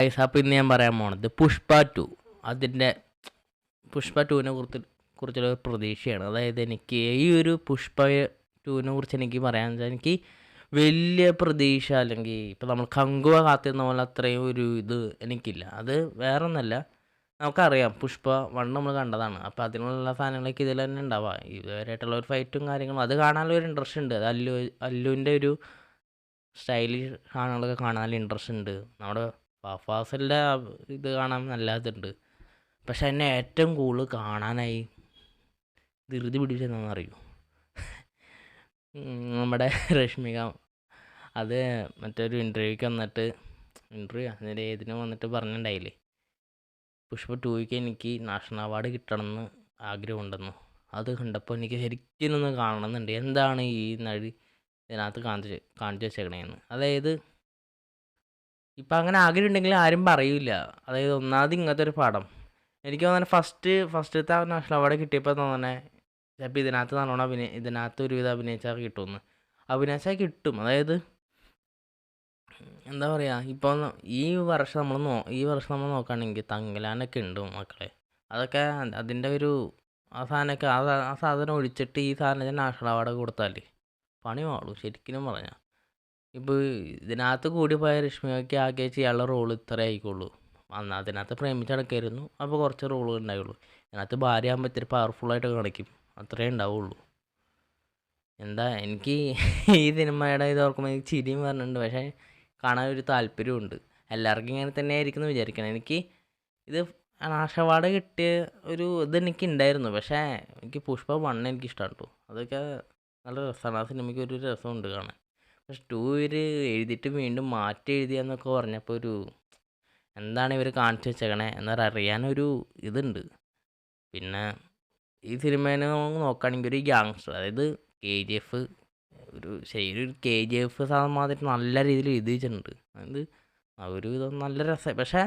Guys അപ്പോൾ ഇന്ന് ഞാൻ പറയാൻ പോണത് പുഷ്പ ടു. അതിന്റെ പുഷ്പ ടുവിനെ കുറിച്ച് കുറിച്ചുള്ള ഒരു പ്രതീക്ഷയാണ്. അതായത് എനിക്ക് ഈ ഒരു പുഷ്പ ടുവിനെ കുറിച്ച് എനിക്ക് പറയാൻ വെച്ചാൽ എനിക്ക് വലിയ പ്രതീക്ഷ അല്ലെങ്കിൽ ഇപ്പോൾ നമ്മൾ കങ്കുവ കാത്തിരുന്ന പോലെ അത്രയും ഒരു ഇത് എനിക്കില്ല. അത് വേറെ ഒന്നല്ല നമുക്കറിയാം പുഷ്പ വൺ നമ്മൾ കണ്ടതാണ്. അപ്പോൾ അതിനുള്ള സാധനങ്ങളൊക്കെ ഇതിൽ തന്നെ ഉണ്ടാവുക. ഇതുവരെയായിട്ടുള്ള ഒരു ഫൈറ്റും കാര്യങ്ങളും അത് കാണാനുള്ള ഒരു ഇൻട്രസ്റ്റ് ഉണ്ട്. അത് അല്ലു അല്ലുവിന്റെ ഒരു സ്റ്റൈലിഷ് സാധനങ്ങളൊക്കെ കാണാനുള്ള ഇൻട്രസ്റ്റ് ഉണ്ട്. നമ്മുടെ ഫാസിലിന്റെ ഇത് കാണാൻ നല്ല ഇതുണ്ട് പക്ഷെ എന്നെ ഏറ്റവും കൂടുതൽ കാണാനായി ധൃതി പിടിച്ചതെന്ന് അറിയൂ? നമ്മുടെ രശ്മിക. അത് മറ്റൊരു ഇന്റർവ്യൂക്ക് വന്നിട്ട് ഇന്റർവ്യൂ അതിന്റെ ഏതിനും വന്നിട്ട് പറഞ്ഞിട്ടുണ്ടായില്ലേ? പുഷ്പ ടൂയ്ക്ക് എനിക്ക് നാഷണൽ അവാർഡ് കിട്ടണമെന്ന് ആഗ്രഹമുണ്ടെന്നു? അത് കണ്ടപ്പോൾ എനിക്ക് ശരിക്കും ഒന്ന് കാണണമെന്നുണ്ട്. എന്താണ് ഈ നടി ഇതിനകത്ത് കാണിച്ച് കാണിച്ചു വെച്ചേക്കണേന്ന്? അതായത് ഇപ്പം അങ്ങനെ ആഗ്രഹം ഉണ്ടെങ്കിൽ ആരും പറയില്ല. അതായത് ഒന്നാമത് ഇങ്ങനത്തെ ഒരു പടം എനിക്ക് തോന്നുന്നത് ഫസ്റ്റ് ഫസ്റ്റത്തെ നാഷണൽ അവാർഡ് കിട്ടിയപ്പോൾ തോന്നണേ ചിലപ്പോൾ ഇതിനകത്ത് നല്ലോണം അഭിനയ ഇതിനകത്ത് ഒരുവിധം അഭിനയിച്ചാൽ കിട്ടുമെന്ന് അഭിനയിച്ചാൽ കിട്ടും. അതായത് എന്താ പറയുക ഇപ്പോൾ ഈ വർഷം നമ്മൾ നോ ഈ വർഷം നമ്മൾ നോക്കുകയാണെങ്കിൽ തങ്കലാനൊക്കെ ഉണ്ട് മക്കളെ. അതൊക്കെ അതിന്റെ ഒരു ആ സാധനമൊക്കെ ആ സാധനം ഒഴിച്ചിട്ട് ഈ സാധനത്തിന് നാഷണൽ അവാർഡ് കൊടുത്താൽ പണി മാറും ശരിക്കും പറഞ്ഞാൽ ഇപ്പോൾ ഇതിനകത്ത് കൂടി പോയ രശ്മികയ്ക്ക് ആകെ ചെയ്യാനുള്ള റോൾ ഇത്ര ആയിക്കോളൂ. അന്ന് അതിനകത്ത് പ്രേമിച്ച് നടക്കായിരുന്നു. അപ്പോൾ കുറച്ച് റോളുകൾ ഉണ്ടായുള്ളൂ. ഇതിനകത്ത് ഭാര്യ ആകുമ്പോൾ ഇത്തിരി പവർഫുള്ളായിട്ട് കാണിക്കും. അത്രേ ഉണ്ടാവുള്ളൂ. എന്താ എനിക്ക് ഈ സിനിമയുടെ ഇത് ഓർക്കുമ്പോൾ എനിക്ക് ചിരിയും പറഞ്ഞിട്ടുണ്ട് പക്ഷേ കാണാൻ ഒരു താല്പര്യമുണ്ട് എല്ലാവർക്കും ഇങ്ങനെ തന്നെ ആയിരിക്കും എന്ന് വിചാരിക്കണം. എനിക്ക് ഇത് ആശവാട് കിട്ടിയ ഒരു ഇത് എനിക്ക് ഉണ്ടായിരുന്നു പക്ഷേ എനിക്ക് പുഷ്പ വണ്ണം എനിക്ക് ഇഷ്ടമാണ് കേട്ടോ അതൊക്കെ നല്ല രസമാണ് ആ സിനിമയ്ക്ക് ഒരു രസമുണ്ട് കാണാൻ. പക്ഷെ ടൂ ഇവർ എഴുതിയിട്ട് വീണ്ടും മാറ്റി എഴുതിയെന്നൊക്കെ പറഞ്ഞപ്പോൾ ഒരു എന്താണ് ഇവർ കാണിച്ചു വെച്ചേക്കണേ? എന്നറിയാനൊരു ഇതുണ്ട്. പിന്നെ ഈ സിനിമേനെ നോക്കുകയാണെങ്കിൽ ഒരു ഗ്യാങ്സ്റ്റർ അതായത് കെ ജി എഫ് ഒരു ശരി ഒരു കെ ജി എഫ് മാതിരി നല്ല രീതിയിൽ എഴുതി വെച്ചിട്ടുണ്ട്. അതായത് ഒരു ഇതൊന്നും നല്ല രസം പക്ഷേ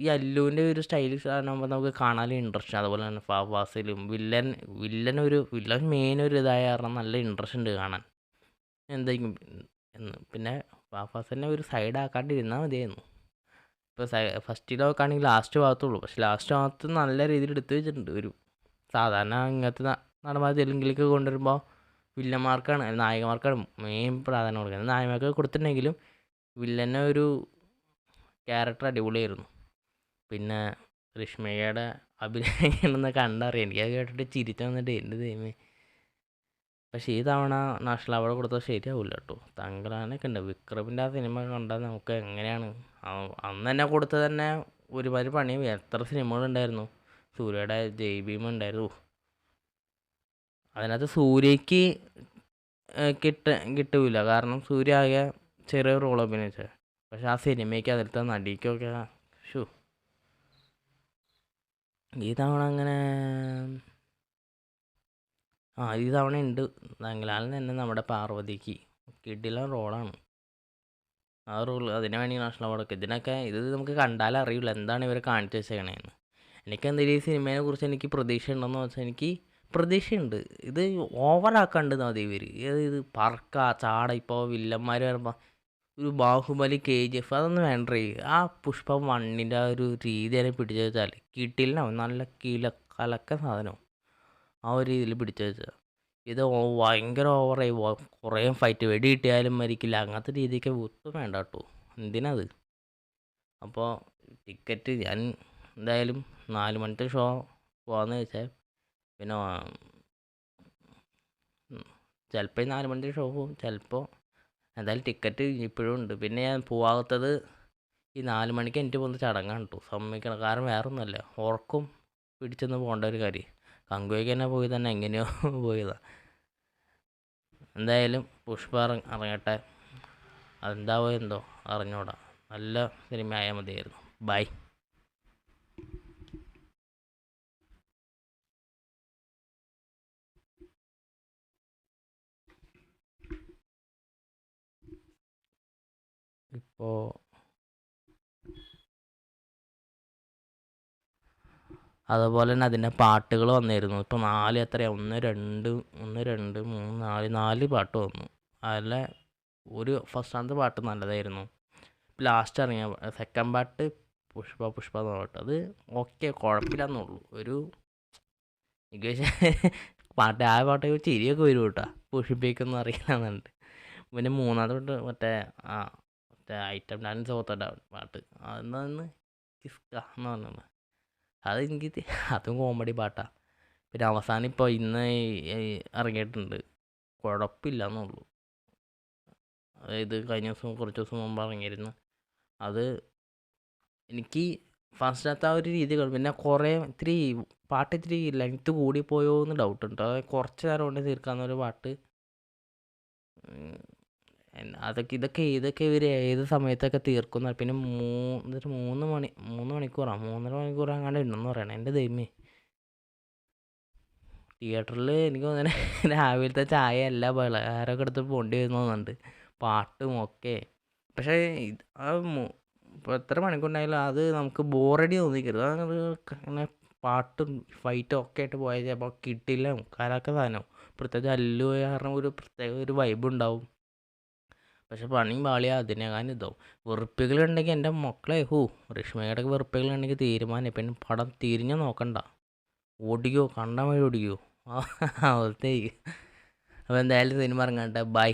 ഈ അല്ലുവിന്റെ ഒരു സ്റ്റൈലിഷ് സാധനമാകുമ്പോൾ നമുക്ക് കാണാൻ ഇൻട്രസ്റ്റ് അതുപോലെ തന്നെ ഫാസിലും വില്ലൻ വില്ലൻ ഒരു വില്ലൻ മെയിൻ ഒരു ഇതായ കാരണം നല്ല ഇൻട്രസ്റ്റ് ഉണ്ട് കാണാൻ. എന്തായിരിക്കും എന്ന്. പിന്നെ ഫാഫാസിനെ ഒരു സൈഡ് ആക്കാണ്ടിരുന്നാൽ മതിയായിരുന്നു. ഇപ്പോൾ ഫസ്റ്റ് നോക്കുകയാണെങ്കിൽ ലാസ്റ്റ് ഭാഗത്തുള്ളൂ. പക്ഷെ ലാസ്റ്റ് ഭാഗത്ത് നല്ല രീതിയിൽ എടുത്തു വെച്ചിട്ടുണ്ട്. ഒരു സാധാരണ ഇങ്ങനത്തെ നടന്മാർ തെലുങ്കിലേക്ക് കൊണ്ടുവരുമ്പോൾ വില്ലന്മാർക്കാണ് നായകന്മാർക്കാണ് മെയിൻ പ്രാധാന്യം കൊടുക്കുന്നത്. നായകന്മാർക്ക് കൊടുത്തിട്ടുണ്ടെങ്കിലും വില്ലനെ ഒരു ക്യാരക്ടർ അടിപൊളിയായിരുന്നു. പിന്നെ രശ്മികയുടെ അഭിനയം കണ്ടറിയാം. എനിക്കത് കേട്ടിട്ട് ചിരിച്ചു വന്നിട്ട് എന്റെ ദൈവമേ പക്ഷേ ഈ തവണ നാഷണൽ അവാർഡ് കൊടുത്താൽ ശരിയാവില്ല കേട്ടോ തങ്കലാനൊക്കെ ഉണ്ട്. വിക്രമിന്റെ ആ സിനിമ കണ്ടാൽ നമുക്ക് എങ്ങനെയാണ്? അന്ന് തന്നെ കൊടുത്തത് തന്നെ ഒരുപാട് പണി എത്ര സിനിമകളുണ്ടായിരുന്നു സൂര്യയുടെ ജയ് ഭീം ഉണ്ടായിരുന്നു. അതിനകത്ത് സൂര്യക്ക് കിട്ട കിട്ടൂല. കാരണം സൂര്യ ആകെ ചെറിയ റോൾ അഭിനയിച്ചത്. പക്ഷെ ആ സിനിമയ്ക്ക് അതിലത്തെ നടിക്കൊക്കെ ഷൂ. ഈ തവണ അങ്ങനെ ആ ഈ തവണ ഉണ്ട് തങ്കലാലിന് തന്നെ നമ്മുടെ പാർവതിക്ക് കിടിലൻ റോളാണ്. ആ റോൾ അതിന് വേണ്ടി നാഷണൽ അവാർഡൊക്കെ ഇതിനൊക്കെ ഇത് നമുക്ക് കണ്ടാലേ അറിയില്ല എന്താണ് ഇവർ കാണിച്ചു വെച്ചേക്കണേന്ന്. എനിക്ക് എന്തെങ്കിലും ഈ സിനിമയെ കുറിച്ച് എനിക്ക് പ്രതീക്ഷ ഉണ്ടെന്ന് വെച്ചാൽ എനിക്ക് പ്രതീക്ഷയുണ്ട് ഇത് ഓവറാക്കാണ്ട് മതി ഇവർ ഇത് പറക്ക ചാട ഇപ്പോൾ വില്ലന്മാർ വരുമ്പോൾ ഒരു ബാഹുബലി കെ ജി എഫ് അതൊന്നും വേണ്ടേ? ആ പുഷ്പ വണ്ണിന്റെ ആ ഒരു രീതി തന്നെ പിടിച്ചു വെച്ചാൽ കിട്ടില്ല നല്ല കില കലക്ക സാധനം ആ ഒരു രീതിയിൽ പിടിച്ചു വെച്ചത്. ഇത് ഭയങ്കര ഓവറായി കുറേ ഫൈറ്റ് വെടി കിട്ടിയാലും മരിക്കില്ല. അങ്ങനത്തെ രീതിക്ക് ഒത്തും വേണ്ട കേട്ടോ. എന്തിനത്? അപ്പോൾ ടിക്കറ്റ് ഞാൻ എന്തായാലും നാല് മണിത്തെ ഷോ പോകാമെന്ന് വെച്ചാൽ പിന്നെ ചിലപ്പോൾ നാല് മണിത്തെ ഷോ പോകും ചിലപ്പോൾ എന്തായാലും ടിക്കറ്റ് ഇപ്പോഴും ഉണ്ട്. പിന്നെ ഞാൻ പോവാത്തത് ഈ നാല് മണിക്ക് എനിക്ക് പോകുന്ന ചടങ്ങാണ് കേട്ടോ. സമ്മതിക്കണം. കാരണം വേറെ ഒന്നുമല്ല ഉറക്കും പിടിച്ചൊന്ന് പോകേണ്ട ഒരു കാര്യം. കങ്കുവയ്ക്ക് തന്നെ പോയി തന്നെ എങ്ങനെയോ പോയതാണ് എന്തായാലും പുഷ്പ ഇറങ്ങ ഇറങ്ങട്ടെ. അതെന്താവോ എന്തോ അറിഞ്ഞൂടാ. നല്ല സിനിമയായാൽ മതിയായിരുന്നു. ബൈ ഇപ്പോൾ അതുപോലെ തന്നെ അതിന്റെ പാട്ടുകൾ വന്നിരുന്നു. ഇപ്പോൾ നാല് എത്രയാണ് ഒന്ന് രണ്ട് ഒന്ന് രണ്ട് മൂന്ന് നാല് നാല് പാട്ട് വന്നു. അതിലെ ഒരു ഫസ്റ്റാമത്തെ പാട്ട് നല്ലതായിരുന്നു. ലാസ്റ്റ് ഇറങ്ങിയ സെക്കൻഡ് പാട്ട് പുഷ്പ പുഷ്പ എന്ന് പറഞ്ഞിട്ട്. അത് ഓക്കെ കുഴപ്പമില്ലെന്നുള്ളൂ. ഒരു പാട്ട് ആ പാട്ടൊക്കെ ചിരിയൊക്കെ വരും കേട്ടോ. പുഷ്പിക്കൊന്നും അറിയില്ല എന്നുണ്ട് പിന്നെ മൂന്നാമത്തെ പാട്ട് മറ്റേ ആ മറ്റേ ഐറ്റം ഡാൻസ് പോത്തട്ട പാട്ട്. അതെന്താന്ന് കിസ്ക എന്ന് പറഞ്ഞത് അത് എനിക്ക് തി- അതും കോമഡി പാട്ടാണ് പിന്നെ അവസാനം ഇപ്പോൾ ഇന്ന് ഇറങ്ങിയിട്ടുണ്ട്. കുഴപ്പമില്ല എന്നുള്ളൂ അതായത് കഴിഞ്ഞ ദിവസം കുറച്ച് ദിവസം മുമ്പ് ഇറങ്ങിയിരുന്നു. അത് എനിക്ക് ഫസ്റ്റിനകത്ത് ആ ഒരു രീതി കളി പിന്നെ കുറേ ഇത്തിരി പാട്ട് ഇത്തിരി ലെങ്ത്ത് കൂടിപ്പോയോ എന്ന് ഡൗട്ടുണ്ട് അത് കുറച്ച് നേരം കൊണ്ട് തീർക്കാവുന്ന ഒരു പാട്ട്. അതൊക്കെ ഇതൊക്കെ ഇതൊക്കെ ഇവർ ഏത് സമയത്തൊക്കെ തീർക്കുന്ന പിന്നെ മൂന്ന് മൂന്ന് മണി മൂന്ന് മണിക്കൂറാണ് മൂന്നര മണിക്കൂർ അങ്ങാണ്ട് ഉണ്ടെന്ന് പറയണേ. എന്റെ ദൈവമേ. തിയേറ്ററിൽ എനിക്ക് തോന്നുന്നത് രാവിലത്തെ ചായ എല്ലാ പലഹാരമൊക്കെ എടുത്ത് പോണ്ടി വരുന്നുണ്ട്. പാട്ടും ഒക്കെ. പക്ഷേ ഇപ്പോൾ എത്ര മണിക്കൂറുണ്ടായാലും അത് നമുക്ക് ബോറടി തോന്നിക്കരുത്. അങ്ങനെ പാട്ടും ഫൈറ്റും ഒക്കെ ആയിട്ട് പോയാൽ ചിലപ്പോൾ കിട്ടില്ല. കാലൊക്കെ സാധനം പ്രത്യേകിച്ച് അല്ലു കാരണം ഒരു പ്രത്യേക ഒരു വൈബ് ഉണ്ടാവും. പക്ഷെ പണിയും പാളിയാ അതിനെക്കാളും ഇതാവും. വെറുപ്പികളുണ്ടെങ്കിൽ എന്റെ മക്കളെ ഹൂ രശ്മിയുടെ വെറുപ്പുകളുണ്ടെങ്കിൽ തീരുമാനം. പിന്നെ പടം തിരിഞ്ഞു നോക്കണ്ട. ഓടിക്കോ കണ്ട വഴി ഓടിക്കോ അവസ്ഥയ്ക്ക് അപ്പോൾ എന്തായാലും സിനിമ ഇറങ്ങട്ടെ. ബൈ.